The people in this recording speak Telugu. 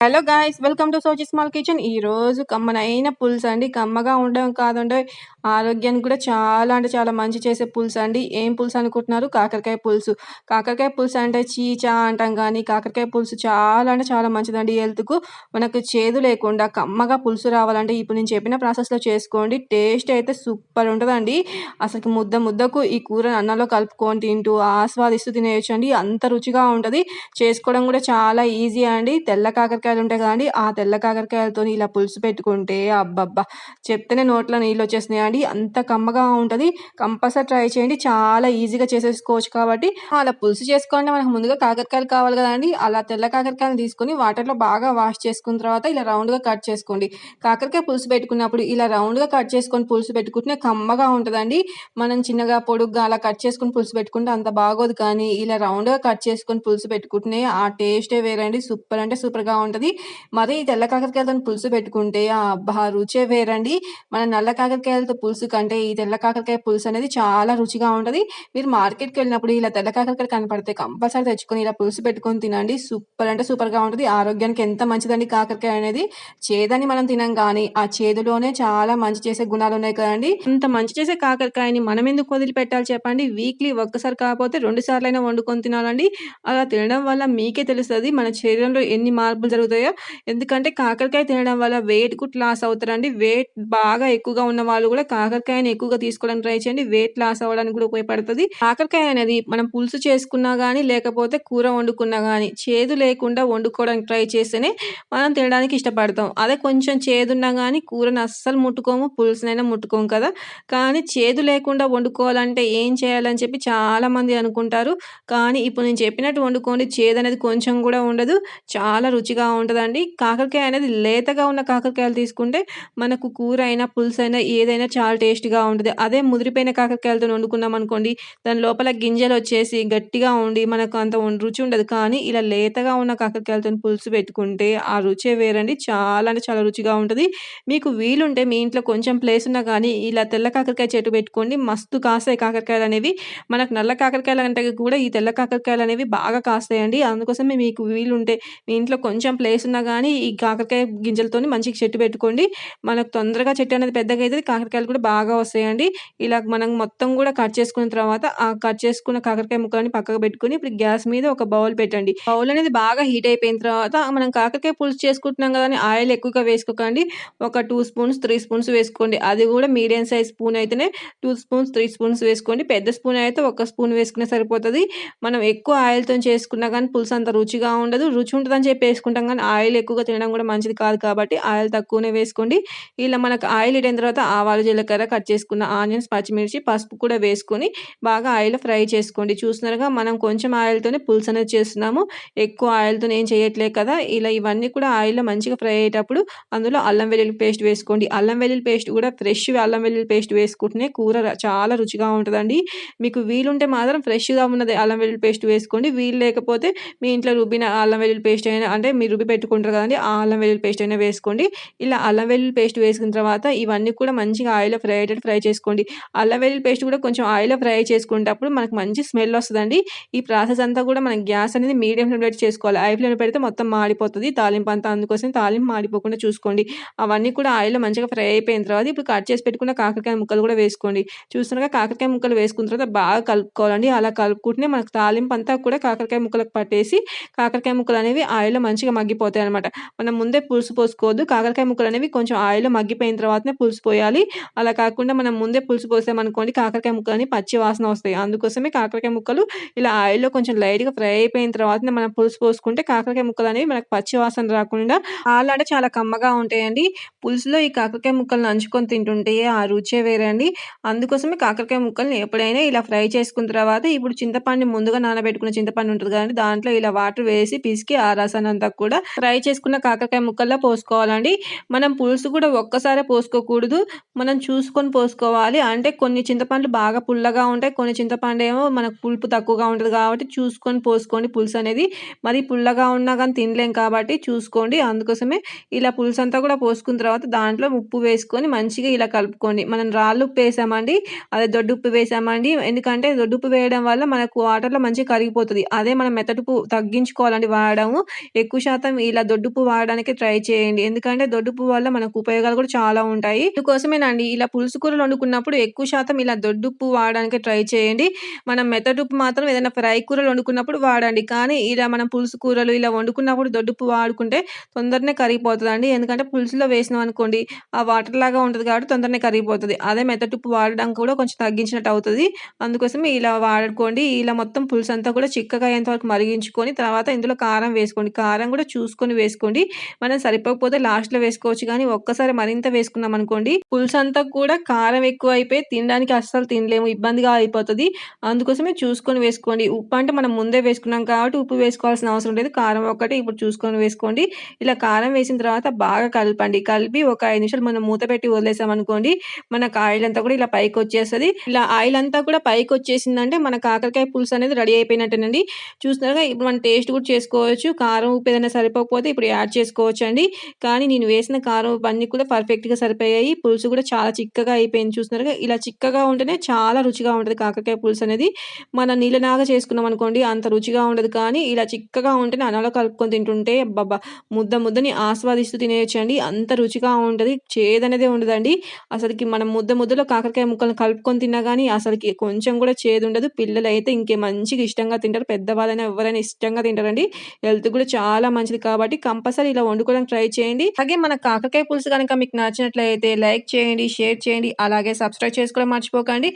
Hello guys welcome to Sochi small kitchen ఈ రోజు కమ్మనైన పులుసు అండి. కమ్మగా ఉండడం కాదండి. ఆరోగ్యానికి కూడా చాలా అంటే చాలా మంచి చేసే పులుసు అండి. ఏం పులుసు అనుకుంటున్నారు? కాకరకాయ పులుసు. కాకరకాయ పులుసు అంటే చీచా అంటాం కానీ కాకరకాయ పులుసు చాలా అంటే చాలా మంచిదండి హెల్త్కు మనకు చేదు లేకుండా కమ్మగా పులుసు రావాలంటే ఇప్పుడు నేను చెప్పిన ప్రాసెస్లో చేసుకోండి. టేస్ట్ అయితే సూపర్ ఉంటుందండి. అసలు ముద్ద ముద్దకు ఈ కూర అన్నంలో కలుపుకొని తింటూ ఆస్వాదిస్తూ తినేయచ్చు అండి అంత రుచిగా ఉంటుంది. చేసుకోవడం కూడా చాలా ఈజీ అండి. తెల్ల కాకరకాయ కాకరకాయలు ఉంటాయి కదండి ఆ తెల్ల కాకరకాయలతో ఇలా పులుసు పెట్టుకుంటే అబ్బబ్బా! చెప్తేనే నోట్లో నీళ్ళు వచ్చేస్తున్నాయి అండి అంత కమ్మగా ఉంటుంది. కంపల్సరీ ట్రై చేయండి. చాలా ఈజీగా చేసేసుకోవచ్చు కాబట్టి. అలా పులుసు చేసుకోవాలంటే మనకు ముందుగా కాకరకాయలు కావాలి కదండి. అలా తెల్ల కాకరకాయలు తీసుకొని వాటర్లో బాగా వాష్ చేసుకున్న తర్వాత ఇలా రౌండ్గా కట్ చేసుకోండి. కాకరకాయ పులుసు పెట్టుకున్నప్పుడు ఇలా రౌండ్గా కట్ చేసుకొని పులుసు పెట్టుకుంటే కమ్మగా ఉంటుందండి. మనం చిన్నగా పొడుగ్గా అలా కట్ చేసుకొని పులుసు పెట్టుకుంటే అంత బాగోదు కానీ ఇలా రౌండ్గా కట్ చేసుకొని పులుసు పెట్టుకుంటే ఆ టేస్టే వేరండి. సూపర్ అంటే సూపర్గా ఉంటుంది. ఉంటుంది. మరి తెల్ల కాకరకాయలతో పులుసు పెట్టుకుంటే అబ్బా రుచే వేరండి. మన నల్ల కాకరకాయలతో పులుసు కంటే ఈ తెల్ల కాకరకాయ పులుసు అనేది చాలా రుచిగా ఉంటుంది. మీరు మార్కెట్కి వెళ్ళినప్పుడు ఇలా తెల్ల కాకరకాయ కనపడితే కంపల్సరీ తెచ్చుకొని ఇలా పులుసు పెట్టుకొని తినండి. సూపర్ అంటే సూపర్గా ఉంటుంది. ఆరోగ్యానికి ఎంత మంచిదండి కాకరకాయ అనేది. చేదని మనం తినం కానీ ఆ చేదులోనే చాలా మంచి చేసే గుణాలు ఉన్నాయి కదండి. అంత మంచి చేసే కాకరకాయని మనం ఎందుకు వదిలిపెట్టాలి చెప్పండి. వీక్లీ ఒక్కసారి కాకపోతే రెండు సార్లు అయినా వండుకొని తినాలండి. అలా తినడం వల్ల మీకే తెలుస్తుంది. మన శరీరంలో ఎన్ని మార్పులు జరుగుతాయి జరుగుతాయో ఎందుకంటే కాకరకాయ తినడం వల్ల వెయిట్ కూడా లాస్ అవుతారండి. వెయిట్ బాగా ఎక్కువగా ఉన్న వాళ్ళు కూడా కాకరకాయని ఎక్కువగా తీసుకోవడానికి ట్రై చేయండి. వెయిట్ లాస్ అవ్వడానికి కూడా ఉపయోగపడుతుంది. కాకరకాయ అనేది మనం పులుసు చేసుకున్నా కానీ లేకపోతే కూర వండుకున్నా కానీ చేదు లేకుండా వండుకోవడానికి ట్రై చేస్తేనే మనం తినడానికి ఇష్టపడతాం. అదే కొంచెం చేదున్నా కానీ కూరని అస్సలు ముట్టుకోము పులుసునైనా ముట్టుకోము కదా. కానీ చేదు లేకుండా వండుకోవాలంటే ఏం చేయాలని చెప్పి చాలా మంది అనుకుంటారు. కానీ ఇప్పుడు నేను చెప్పినట్టు వండుకోండి. చేదు అనేది కొంచెం కూడా ఉండదు. చాలా రుచిగా ఉంటుందండి కాకరకాయ అనేది లేతగా ఉన్న కాకరకాయలు తీసుకుంటే మనకు కూర అయినా పులుసు అయినా ఏదైనా చాలా టేస్ట్గా ఉంటుంది. అదే ముదిరిపోయిన కాకరకాయలతో వండుకున్నాం అనుకోండి దాని లోపల గింజలు వచ్చేసి గట్టిగా ఉండి మనకు అంత రుచి ఉండదు. కానీ ఇలా లేతగా ఉన్న కాకరకాయలతో పులుసు పెట్టుకుంటే ఆ రుచే వేరండి. చాలా అంటే చాలా రుచిగా ఉంటుంది. మీకు వీలుంటే మీ ఇంట్లో కొంచెం ప్లేస్ ఉన్నా కానీ ఇలా తెల్ల కాకరకాయ చెట్టు పెట్టుకోండి. మస్తు కాస్తాయి కాకరకాయలు అనేవి. మనకు నల్ల కాకరకాయలు అంటే కూడా ఈ తెల్ల కాకరకాయలు అనేవి బాగా కాస్తాయండి. అందుకోసమే మీకు వీలుంటే మీ ఇంట్లో కొంచెం ప్లేస్ ప్లేస్ ఉన్నా కానీ ఈ కాకరకాయ గింజలతో మంచిగా చెట్టు పెట్టుకోండి. మనకు తొందరగా చెట్టు అనేది పెద్దగా అవుతుంది కాకరకాయలు కూడా బాగా వస్తాయండి. ఇలా మనం మొత్తం కూడా కట్ చేసుకున్న తర్వాత ఆ కట్ చేసుకున్న కాకరకాయ ముక్కలని పక్కకు పెట్టుకుని ఇప్పుడు గ్యాస్ మీద ఒక బౌల్ పెట్టండి. బౌల్ అనేది బాగా హీట్ అయిపోయిన తర్వాత మనం కాకరకాయ పులుసు చేసుకుంటున్నాం కదా ఆయిల్ ఎక్కువగా వేసుకోకండి. ఒక టూ స్పూన్స్ త్రీ స్పూన్స్ వేసుకోండి. అది కూడా మీడియం సైజ్ స్పూన్ అయితేనే టూ స్పూన్స్ త్రీ స్పూన్స్ వేసుకోండి. పెద్ద స్పూన్ అయితే ఒక స్పూన్ వేసుకునే సరిపోతుంది. మనం ఎక్కువ ఆయిల్తో చేసుకున్నా కానీ పులుసు అంత రుచిగా ఉండదు. రుచి ఉంటుందని చెప్పి వేసుకుంటాం కానీ ఆయిల్ ఎక్కువగా తినడం కూడా మంచిది కాదు కాబట్టి ఆయిల్ తక్కువనే వేసుకోండి. ఇలా మనకు ఆయిల్ ఇడిన తర్వాత ఆవాలు జీలకర్ర కట్ చేసుకున్న ఆనియన్స్ పచ్చిమిర్చి పసుపు కూడా వేసుకొని బాగా ఆయిల్ ఫ్రై చేసుకోండి. చూస్తున్నారుగా మనం కొంచెం ఆయిల్తోనే పులుసు అనేది చేస్తున్నాము. ఎక్కువ ఆయిల్తో ఏం చేయట్లేదు కదా. ఇలా ఇవన్నీ కూడా ఆయిల్లో మంచిగా ఫ్రై అయ్యేటప్పుడు అందులో అల్లం వెల్లుల్లి పేస్ట్ వేసుకోండి. అల్లం వెల్లుల్లి పేస్ట్ కూడా ఫ్రెష్ అల్లం వెల్లుల్లి పేస్ట్ వేసుకుంటేనే కూర చాలా రుచిగా ఉంటుందండి. మీకు వీలుంటే మాత్రం ఫ్రెష్గా ఉన్నది అల్లం వెల్లుల్లి పేస్ట్ వేసుకోండి. వీలు లేకపోతే మీ ఇంట్లో రుబ్బిన అల్లం వెల్లుల్లి పేస్ట్ అయినా అంటే మీరు రుబ్బి పెట్టుకుంటారు కదండి. ఆ అల్లం వెల్లుల్లి పేస్ట్ అయినా వేసుకోండి. ఇలా అల్లం వెల్లుల్లి పేస్ట్ వేసుకున్న తర్వాత ఇవన్నీ కూడా మంచిగా ఆయిల్లో ఫ్రై అయ్యేటట్టు ఫ్రై చేసుకోండి. అల్లం వెల్లుల్లి పేస్ట్ కూడా కొంచెం ఆయిల్లో ఫ్రై చేసుకునేటప్పుడు మనకు మంచి స్మెల్ వస్తుందండి. ఈ ప్రాసెస్ అంతా కూడా మనం గ్యాస్ అనేది మీడియం ఫ్లేమ్ పెట్టి చేసుకోవాలి. హై ఫ్లేమ్ పెడితే మొత్తం మాడిపోతుంది. తాలింపు అంతా అందుకోసం తాలింపు మాడిపోకుండా చూసుకోండి. అవన్నీ కూడా ఆయిల్లో మంచిగా ఫ్రై అయిపోయిన తర్వాత ఇప్పుడు కట్ చేసి పెట్టుకున్న కాకరకాయ ముక్కలు కూడా వేసుకోండి. చూస్తున్నాగా కాకరకాయ ముక్కలు వేసుకున్న తర్వాత బాగా కలుపుకోవాలండి. అలా కలుపుకుంటే మనకు తాలింపు అంతా కూడా కాకరకాయ ముక్కలకు పట్టేసి కాకరకాయ ముక్కలు అనేవి ఆయిల్లో మంచిగా మగ్గిపోతాయి అనమాట మనం ముందే పులుసు పోసుకోవద్దు. కాకరకాయ ముక్కలు అనేవి కొంచెం ఆయిల్ మగ్గిపోయిన తర్వాతనే పులుసు పోయాలి. అలా కాకుండా మనం ముందే పులుసు పోసామనుకోండి కాకరకాయ ముక్కలని పచ్చి వాసన వస్తాయి. అందుకోసమే కాకరకాయ ముక్కలు ఇలా ఆయిల్లో కొంచెం లైట్గా ఫ్రై అయిపోయిన తర్వాతనే మనం పులుసు పోసుకుంటే కాకరకాయ ముక్కలు అనేవి మనకు పచ్చి వాసన రాకుండా ఆలాడ చాలా కమ్మగా ఉంటాయండి. పులుసులో ఈ కాకరకాయ ముక్కలు నంచుకొని తింటుంటే ఆ రుచే వేరే అండి. అందుకోసమే కాకరకాయ ముక్కల్ని ఎప్పుడైనా ఇలా ఫ్రై చేసుకున్న తర్వాత ఇప్పుడు చింతపండు ముందుగా నానబెట్టుకున్న చింతపండు ఉంటుంది కదండి దాంట్లో ఇలా వాటర్ వేసి పిసికి ఆ రసాన్ని అంతా కూడా ఫ్రై చేసుకున్న కాకరకాయ ముక్కల్లో పోసుకోవాలండి. మనం పులుసు కూడా ఒక్కసారే పోసుకోకూడదు. మనం చూసుకొని పోసుకోవాలి. అంటే కొన్ని చింతపండ్లు బాగా పుల్లగా ఉంటాయి. కొన్ని చింతపండు ఏమో మనకు పులుపు తక్కువగా ఉంటుంది కాబట్టి చూసుకొని పోసుకోండి పులుసు అనేది. మరి పుల్లగా ఉన్నా కానీ తినలేం కాబట్టి చూసుకోండి. అందుకోసమే ఇలా పులుసు అంతా కూడా పోసుకున్న తర్వాత దాంట్లో ఉప్పు వేసుకొని మంచిగా ఇలా కలుపుకోండి. మనం రాళ్ళు ఉప్పు వేసామండి. అదే దొడ్డు ఉప్పు వేసామండి. ఎందుకంటే దొడ్డు ఉప్పు వేయడం వల్ల మనకు వాటర్లో మంచిగా కరిగిపోతుంది. అదే మనం మెత్తడుపు తగ్గించుకోవాలండి వాడము. ఎక్కువ శాతం మాత్రం ఇలా దొడ్డుపు వాడడానికి ట్రై చేయండి. ఎందుకంటే దొడ్డుపు వల్ల మనకు ఉపయోగాలు కూడా చాలా ఉంటాయి. అందుకోసమేనండి ఇలా పులుసు కూరలు వండుకున్నప్పుడు ఎక్కువ శాతం ఇలా దొడ్డుప్పు వాడడానికి ట్రై చేయండి. మనం మెత్తడుప్పు మాత్రం ఏదైనా ఫ్రై కూరలు వండుకున్నప్పుడు వాడండి. కానీ ఇలా మనం పులుసు కూరలు ఇలా వండుకున్నప్పుడు దొడ్డుప్పు వాడుకుంటే తొందరనే కరిగిపోతదండి. ఎందుకంటే పులుసులో వేసినామనుకోండి ఆ వాటర్ లాగా ఉంటుంది కాబట్టి తొందరనే కరిగిపోతది. అదే మెత్తడుప్పు వాడడానికి కూడా కొంచెం తగ్గించినట్టు అవుతుంది అందుకోసమే ఇలా వాడుకోండి. ఇలా మొత్తం పులుసు అంతా కూడా చిక్కగా అయ్యేంత వరకు మరిగించుకొని తర్వాత ఇందులో కారం వేసుకోండి. కారం కూడా చూసుకొని వేసుకోండి. మనం సరిపోకపోతే లాస్ట్‌లో వేసుకోవచ్చు కానీ ఒక్కసారి మరింత వేసుకున్నాం అనుకోండి పులుసు పులుసంతా కూడా కారం ఎక్కువైపోయి తినడానికి అస్సలు తినలేము. ఇబ్బందిగా అయిపోతుంది అందుకోసమే చూసుకొని వేసుకోండి. ఉప్పు అంటే మనం ముందే వేసుకున్నాం కాబట్టి ఉప్పు వేసుకోవాల్సిన అవసరం లేదు. కారం ఒక్కటే ఇప్పుడు చూసుకొని వేసుకోండి. ఇలా కారం వేసిన తర్వాత బాగా కలపండి. కలిపి ఒక ఐదు నిమిషాలు మనం మూత పెట్టి వదిలేసామనుకోండి మనకు ఆయిల్ అంతా కూడా ఇలా పైకి వచ్చేస్తుంది ఇలా ఆయిల్ అంతా కూడా పైకి వచ్చేసిందంటే మన కాకరకాయ పులుసు అనేది రెడీ అయిపోయినట్టేనండి. చూస్తున్నారుగా ఇప్పుడు మనం టేస్ట్ కూడా చేసుకోవచ్చు. కారం, ఉప్పు ఏదైనా సరిపోకపోతే ఇప్పుడు యాడ్ చేసుకోవచ్చు అండి కానీ నేను వేసిన కారం, అన్నీ కూడా పర్ఫెక్ట్‌గా సరిపోయాయి. పులుసు కూడా చాలా చిక్కగా అయిపోయింది చూస్తున్నారుగా. ఇలా చిక్కగా ఉంటేనే చాలా రుచిగా ఉంటుంది కాకరకాయ పులుసు అనేది. మన నీళ్ళనాగా చేసుకున్నాం చేసుకున్నామనుకోండి అంత రుచిగా ఉండదు. కానీ ఇలా చిక్కగా ఉంటేనే అనాలో కలుపుకొని తింటుంటే బాబా ముద్ద ముద్దని ఆస్వాదిస్తూ తినేయొచ్చండి. అంత రుచిగా ఉంటుంది చేదనేదే ఉండదండి. అసలుకి మనం ముద్ద ముద్దలో కాకరకాయ ముక్కలను కలుపుకొని తిన్నా కానీ అసలుకి కొంచెం కూడా చేదు ఉండదు పిల్లలైతే ఇంకే మంచిగా ఇష్టంగా తింటారు. పెద్దవాళ్ళైనా ఎవరైనా ఇష్టంగా తింటారండి. హెల్త్ కూడా చాలా మంచిది కాబట్టి కంపల్సరీ ఇలా వండుకోవడానికి ట్రై చేయండి. అలాగే మన కాకరకాయ పులుసు గనక మీకు నచ్చినట్లయితే లైక్ చేయండి, షేర్ చేయండి. అలాగే సబ్స్క్రైబ్ చేసుకోవడం మర్చిపోకండి.